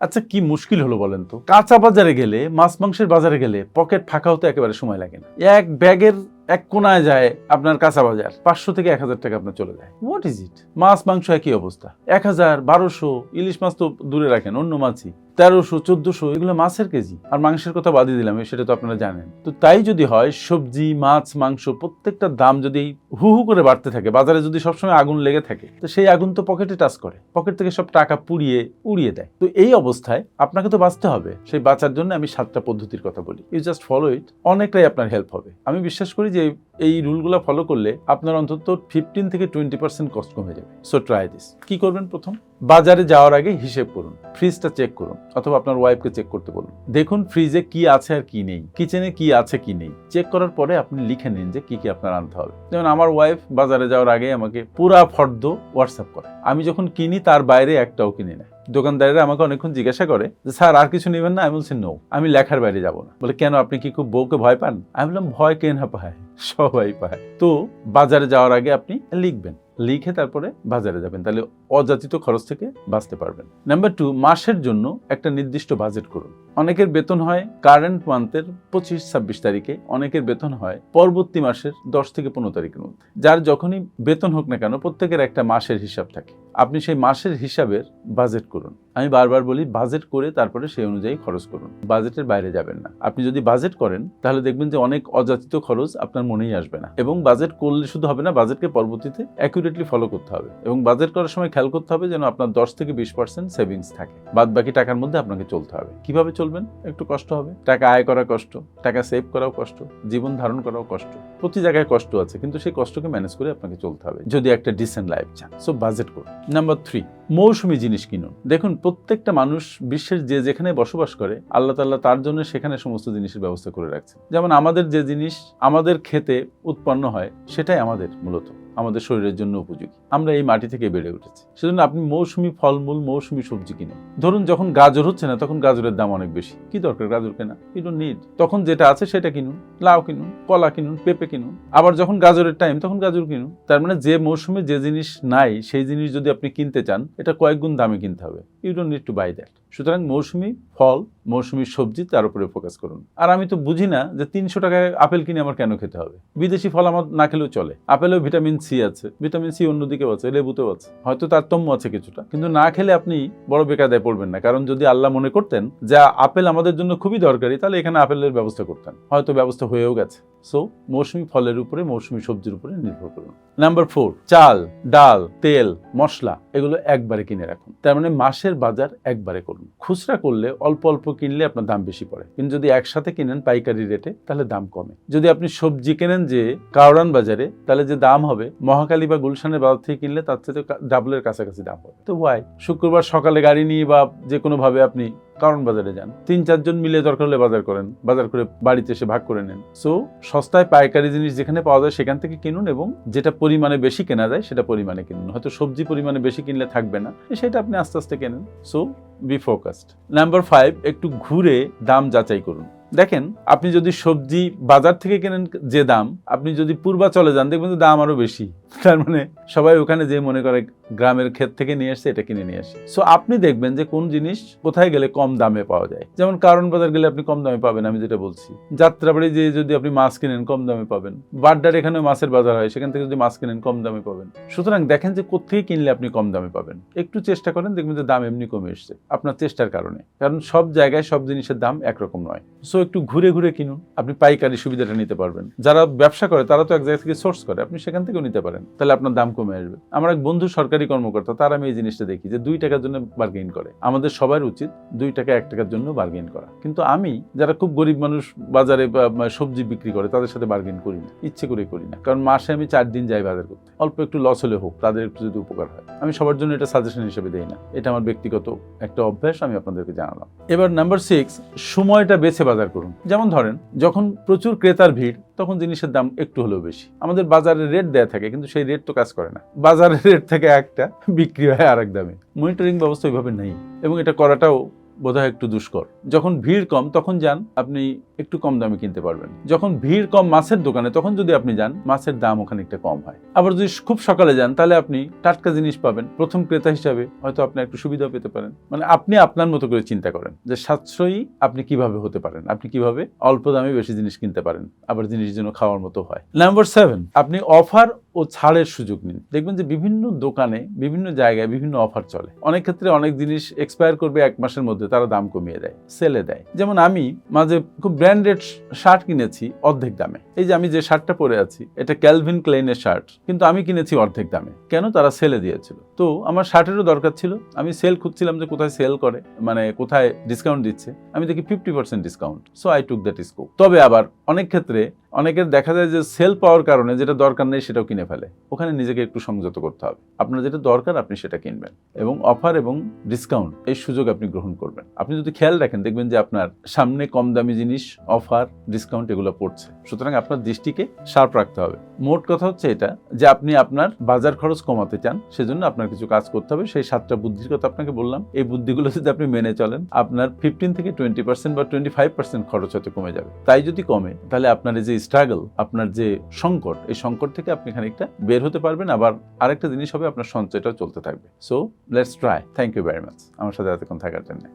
আচ্ছা কি মুশকিল হলো বলেন তো? কাঁচা বাজারে গেলে, মাছ মাংসের বাজারে গেলে পকেট ফাঁকা হতে একেবারে সময় লাগে না। এক ব্যাগের এক কোনায় যায় আপনার কাঁচা বাজার। পাঁচশো থেকে এক হাজার টাকা আপনার চলে যায়। হোয়াট ইজ ইট মাছ মাংস একই অবস্থা। এক হাজার, বারোশো, ইলিশ মাছ তো দূরে রাখেন, অন্য মাছই। তেরোশো, চোদ্দশো, এগুলো মাছের কেজি। আর মাংসের কথা বাদই দিলাম সেটা তো আপনারা জানেন। তো তাই যদি হয়, সবজি, মাছ, মাংস প্রত্যেকটার দাম যদি হু হু করে বাড়তে থাকে, বাজারে যদি সবসময় আগুন লেগে থাকে, তো সেই আগুন তো পকেটে টাচ করে। পকেট থেকে সব টাকা পুড়িয়ে, উড়িয়ে দেয়। তো এই অবস্থায় আপনাকে তো বাঁচতে হবে। সেই বাঁচার জন্য আমি সাতটা পদ্ধতির কথা বলি। ইউ জাস্ট ফলো ইট অনেকটাই আপনার হেল্প হবে। আমি বিশ্বাস করি যে এই রুলগুলো ফলো করলে আপনার অন্তত ফিফটিন থেকে টোয়েন্টি পার্সেন্ট কস্ট কমে যাবে। সো ট্রাই দিস কি করবেন প্রথম? বাজারে যাওয়ার আগে হিসেব করুন ফ্রিজটা চেক করুন, অথবা আপনার ওয়াইফকে চেক করতে বলুন। দেখুন ফ্রিজে কি আছে আর কি নেই কিচেনে কি আছে কি নেই। চেক করার পরে আপনি লিখে নিন যে কি কি আপনার আনতে হবে। যেমন আমার ওয়াইফ বাজারে যাওয়ার আগে আমাকে পুরা ফর্দ হোয়াটসঅ্যাপ করে। আমি যখন কিনি তার বাইরে একটাও কিনি না। দোকানদারেরা আমাকে অনেকক্ষণ জিজ্ঞাসা করে যে, স্যার, আর কিছু নেবেন না? আমি বলছি, নো। আমি লেখার বাইরে যাব না। বলে, কেন, আপনি কি খুব বউকে ভয় পান? আমি বললাম, ভয় কে না পায়? সবাই পায়। তো বাজারে যাওয়ার আগে আপনি লিখবেন। লিখে তারপরে বাজারে যাবেন। তাহলে অযাচিত খরচ থেকে বাঁচতে পারবেন। নাম্বার টু মাসের জন্য একটা নির্দিষ্ট বাজেট করুন। অনেকের বেতন হয় কারেন্ট মান্থের পঁচিশ, ছাব্বিশ তারিখে, অনেকের বেতন হয় পরবর্তী মাসের দশ থেকে পনেরো তারিখের মধ্যে। যার যখনই বেতন হোক না কেন, প্রত্যেকের একটা মাসের হিসাব থাকে। আপনি সেই মাসের হিসাবের বাজেট করুন। আমি বারবার বলি বাজেট করে তারপরে সেই অনুযায়ী খরচ করুন। বাজেটের বাইরে যাবেন না। আপনি যদি বাজেট করেন, তাহলে দেখবেন যে অনেক অযাচিত খরচ আপনার মনেই আসবে না। এবং বাজেট করলে শুধু হবে না বাজেটকে পরবর্তীতে অ্যাকুরেটলি ফলো করতে হবে। এবং বাজেট করার সময় খেয়াল করতে হবে যেন আপনার দশ থেকে বিশ পার্সেন্ট সেভিংস থাকে। বাদ বাকি টাকার মধ্যে আপনাকে চলতে হবে। কীভাবে চলবেন? একটু কষ্ট হবে। টাকা আয় করা কষ্ট, টাকা সেভ করাও কষ্ট, জীবন ধারণ করাও কষ্ট। প্রতি জায়গায় কষ্ট আছে, কিন্তু সেই কষ্টকে ম্যানেজ করে আপনাকে চলতে হবে। যদি একটা ডিসেন্ট লাইফ চান সো বাজেট করুন। নাম্বার থ্রি মৌসুমি জিনিস কিনুন। দেখুন, প্রত্যেকটা মানুষ বিশ্বের যে যেখানে বসবাস করে, আল্লাহ তাল্লাহ তার জন্য সেখানে সমস্ত জিনিসের ব্যবস্থা করে রাখছে যেমন আমাদের যে জিনিস আমাদের খেতে উৎপন্ন হয়, সেটাই আমাদের মূলত। আমাদের শরীরের জন্য উপযোগী। আমরা এই মাটি থেকে বেড়ে উঠেছি। সেজন্য আপনি মৌসুমি ফলমূল, মৌসুমি সবজি কিনে ধরুন যখন গাজর হচ্ছে না, তখন গাজরের দাম অনেক বেশি। কি দরকার গাজর কেনা? ডোন্ট নিড তখন যেটা আছে সেটা কিনুন। লাউ কিনুন, কলা কিনুন, পেঁপে কিনুন। আবার যখন গাজরের টাইম তখন গাজর কিনুন। তার মানে যে মৌসুমে যে জিনিস নাই, সেই জিনিস যদি আপনি কিনতে চান, এটা কয়েক গুণ দামে কিনতে হবে। You don't need to buy that সুতরাং মৌসুমি, ফল মৌসুমি সবজি তার উপরে ফোকাস করুন। আর আমি তো বুঝি না যে তিনশো টাকায় আপেল কিনে আমার কেন খেতে হবে? বিদেশি ফল আমার না খেলেও চলে। আপেলেও ভিটামিন সি আছে ভিটামিন সি অন্যদিকেও আছে, লেবুতেও আছে। হয়তো তারতম্য আছে কিছুটা। কিন্তু না খেলে আপনি বড় বেকায়দায় পড়বেন না। কারণ যদি আল্লাহ মনে করতেন যে আপেল আমাদের জন্য খুবই দরকারি তাহলে এখানে আপেলের ব্যবস্থা করতেন। হয়তো ব্যবস্থা হয়েও গেছে। সো মৌসুমি ফলের উপরে, মৌসুমি সবজির উপরে নির্ভর করুন। নাম্বার ফোর চাল, ডাল, তেল, মশলা, এগুলো একবারে কিনে রাখুন। তার মানে মাসের বাজার একবারে করুন। খুচরা করলে অল্প অল্প কিনলে আপনার দাম বেশি পড়ে। কিন্তু যদি একসাথে কিনেন পাইকারি রেটে, তাহলে দাম কমে। যদি আপনি সবজি কেনেন যে কাউরান বাজারে, তাহলে যে দাম হবে, মহাকালী বা গুলশানের বাজার থেকে কিনলে তার থেকে ডাবলের কাছাকাছি দাম হবে। তো ওয়াই শুক্রবার সকালে গাড়ি নিয়ে বা যে কোনোভাবে আপনি কারণ বাজারে যান। তিন চারজন মিলে দরকার হলে বাজার করেন, বাজার করে বাড়িতে এসে ভাগ করে নেন। সো সস্তায় পাইকারি জিনিস যেখানে পাওয়া যায় সেখান থেকে কিনুন এবং যেটা পরিমাণে বেশি কেনা যায় সেটা পরিমাণে কিনুন। হয়তো সবজি পরিমাণে বেশি কিনলে থাকবে না, সেটা আপনি আস্তে আস্তে কেনেন। So be focused number five একটু ঘুরে দাম যাচাই করুন। দেখেন, আপনি যদি সবজি বাজার থেকে কেনেন যে দাম, আপনি যদি পূর্বাচলে যান, দেখবেন দাম আরও বেশি। তার মানে সবাই ওখানে যে মনে করে গ্রামের ক্ষেত থেকে নিয়ে আসছে, এটা কিনে নিয়ে আসে। সো আপনি দেখবেন যে কোন জিনিস কোথায় গেলে কম দামে পাওয়া যায়। যেমন কারণ বাজার গেলে আপনি কম দামে পাবেন, আমি যেটা বলছি। যাত্রাবাড়ি যে যদি আপনি মাছ কিনেন, কম দামে পাবেন। বাড্ডার এখানে মাছের বাজার হয়, সেখান থেকে যদি মাছ কিনেন, কম দামে পাবেন। সুতরাং দেখেন যে কোথেকে কিনলে আপনি কম দামে পাবেন। একটু চেষ্টা করেন, দেখবেন যে দাম এমনি কমে এসছে, আপনার চেষ্টার কারণে। কারণ সব জায়গায় সব জিনিসের দাম একরকম নয়। সো একটু ঘুরে ঘুরে কিনুন, আপনি পাইকারি সুবিধাটা নিতে পারবেন। যারা ব্যবসা করে, তারা তো এক জায়গা থেকে সোর্স করে, আপনি সেখান থেকেও নিতে পারেন। তাহলে আপনার দাম কমে আসবে। আমার এক বন্ধু সরকারি কর্মকর্তা, তার আমি এই জিনিসটা দেখি যে দুই টাকার জন্য বার্গেইন করে। আমাদের সবার উচিত দুই টাকা, এক টাকার জন্য বার্গেইন করা। কিন্তু আমি, যারা খুব গরিব মানুষ, বাজারে সবজি বিক্রি করে, তাদের সাথে বার্গেইন করি না, ইচ্ছে করে করি না। কারণ মাসে আমি চার দিন যাই বাজার করতে। অল্প একটু লস হলে হোক, তাদের একটু যদি উপকার হয়। আমি সবার জন্য এটা সাজেশন হিসেবে দেই না। এটা আমার ব্যক্তিগত একটা অভ্যাস, আমি আপনাদেরকে জানালাম। এবার নাম্বার সিক্স সময়টা বেছে বাজার করুন। যেমন ধরেন, যখন প্রচুর ক্রেতার ভিড় তখন জিনিসের দাম একটু হলেও বেশি। আমাদের বাজারে রেট দেয়া থাকে, কিন্তু সেই রেট তো কাজ করে না। বাজারের রেট থেকে একটা বিক্রি হয় আরেক দামে। মনিটরিং ব্যবস্থা ওইভাবে নেই, এবং এটা করাটাও বোধহয় একটু দুষ্কর। যখন ভিড় কম, তখন যান, আপনি একটু কম দামে কিনতে পারবেন। যখন ভিড় কম মাছের দোকানে, তখন যদি আপনি যান, মাছের দাম ওখানে একটা কম হয়। আবার যদি খুব সকালে যান, তাহলে আপনি টাটকা জিনিস পাবেন। প্রথম ক্রেতা হিসাবে হয়তো আপনি একটু সুবিধা পেতে পারেন। মানে আপনি আপনার মতো করে চিন্তা করেন যে সাশ্রয়ী আপনি কীভাবে হতে পারেন। আপনি কীভাবে অল্প দামে বেশি জিনিস কিনতে পারেন, আবার জিনিস যেন খাওয়ার মতো হয়। নাম্বার সেভেন আপনি অফার ও ছাড়ের সুযোগ নিন। দেখবেন যে বিভিন্ন দোকানে, বিভিন্ন জায়গায় বিভিন্ন অফার চলে। অনেক ক্ষেত্রে অনেক জিনিস এক্সপায়ার করবে এক মাসের মধ্যে, তারা দাম কমিয়ে দেয় সেলে দেয়। যেমন আমি মাঝে খুব ব্র্যান্ডেড শার্ট কিনেছি অর্ধেক দামে। এই যে আমি যে শার্টটা পরে আছি, এটা ক্যালভিন ক্লেইনের শার্ট কিন্তু আমি কিনেছি অর্ধেক দামে। কেন? তারা সেলে দিয়েছিল। তো আমার শার্টেরও দরকার ছিল। আমি সেল খুঁজছিলাম যে কোথায় সেল করে মানে কোথায় ডিসকাউন্ট দিচ্ছে। আমি দেখি fifty percent discount so I took that scope তবে আবার অনেক ক্ষেত্রে অনেকের দেখা যায় যে সেল পাওয়ার কারণে যেটা দরকার নেই সেটাও কিনে ফেলে। ওখানে নিজেকে একটু সংযত করতে হবে। আপনার যেটা দরকার আপনি সেটা কিনবেন এবং অফার এবং ডিসকাউন্ট এই সুযোগ আপনি গ্রহণ করবেন। আপনি যদি খেয়াল রাখেন দেখবেন যে আপনার সামনে কম দামি জিনিস, অফার, ডিসকাউন্ট এগুলো পড়ছে। সুতরাং আপনার দৃষ্টিকে শার্প রাখতে হবে। মোট কথা হচ্ছে এটা, যে আপনি আপনার বাজার খরচ কমাতে চান, সেজন্য আপনার কিছু কাজ করতে হবে। সেই সাতটা বুদ্ধির কথা আপনাকে বললাম। এই বুদ্ধিগুলো যদি আপনি মেনে চলেন, আপনার ফিফটিন থেকে টোয়েন্টি পার্সেন্ট বা টোয়েন্টি ফাইভ পার্সেন্ট খরচ হতে কমে যাবে। তাই যদি কমে, তাহলে আপনার এই যে স্ট্রাগল আপনার যে সংকট, এই সংকট থেকে আপনি খানিকটা বের হতে পারবেন। আবার আরেকটা জিনিস হবে, আপনার সঞ্চয়টাও চলতে থাকবে। So let's try thank you very much আমার সাথে এতক্ষণ থাকার জন্য।